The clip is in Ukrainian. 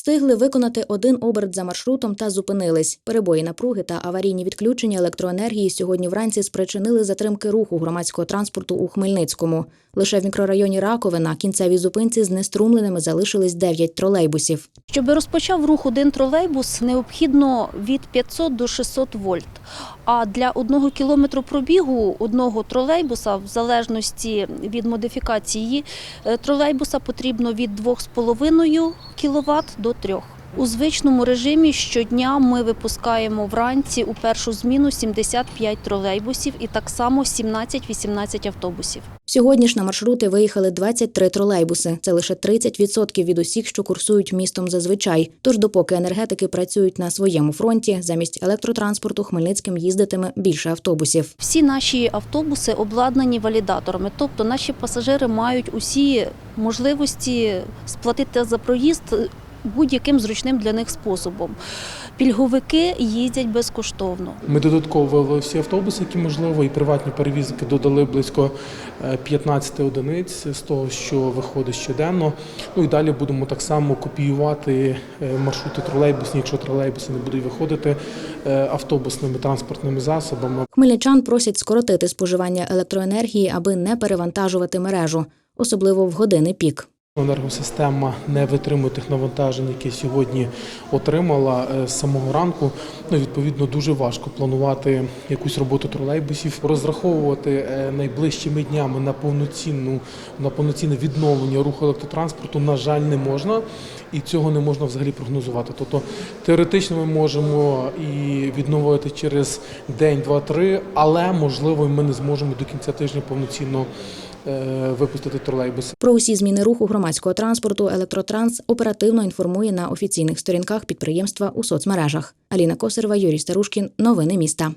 Встигли виконати один оберт за маршрутом та зупинились. Перебої напруги та аварійні відключення електроенергії сьогодні вранці спричинили затримки руху громадського транспорту у Хмельницькому. Лише в мікрорайоні Ракове на кінцевій зупинці знеструмленими залишились 9 тролейбусів. Щоб розпочав рух один тролейбус, необхідно від 500 до 600 вольт. А для одного кілометру пробігу одного тролейбуса, в залежності від модифікації е, тролейбуса, потрібно від 2,5 кВт до 3. У звичному режимі щодня ми випускаємо вранці у першу зміну 75 тролейбусів і так само 17-18 автобусів. Сьогодні ж на маршрути виїхали 23 тролейбуси. Це лише 30% від усіх, що курсують містом зазвичай. Тож, допоки енергетики працюють на своєму фронті, замість електротранспорту Хмельницьким їздитиме більше автобусів. Всі наші автобуси обладнані валідаторами, тобто наші пасажири мають усі можливості сплатити за проїзд будь-яким зручним для них способом. Пільговики їздять безкоштовно. Ми додатково вивели всі автобуси, які можливо, і приватні перевізники додали близько е, 15 одиниць з того, що виходить щоденно. Ну і далі будемо так само копіювати е, маршрути тролейбусні, якщо тролейбуси не будуть виходити е, автобусними транспортними засобами. Хмельничан просять скоротити споживання електроенергії, аби не перевантажувати мережу, особливо в години пік. Енергосистема не витримує тих навантажень, які сьогодні отримала е, з самого ранку. Ну, відповідно, дуже важко планувати якусь роботу тролейбусів, розраховувати е, найближчими днями на повноцінну на повноцінне відновлення руху електротранспорту. На жаль, не можна, і цього не можна взагалі прогнозувати. Тобто теоретично ми можемо і відновити через день, два-три, але можливо ми не зможемо до кінця тижня повноцінно випустити тролейбуси. Про усі зміни руху громадського транспорту Електротранс оперативно інформує на офіційних сторінках підприємства у соцмережах. Аліна Косарева, Юрій Старушкін. Новини міста.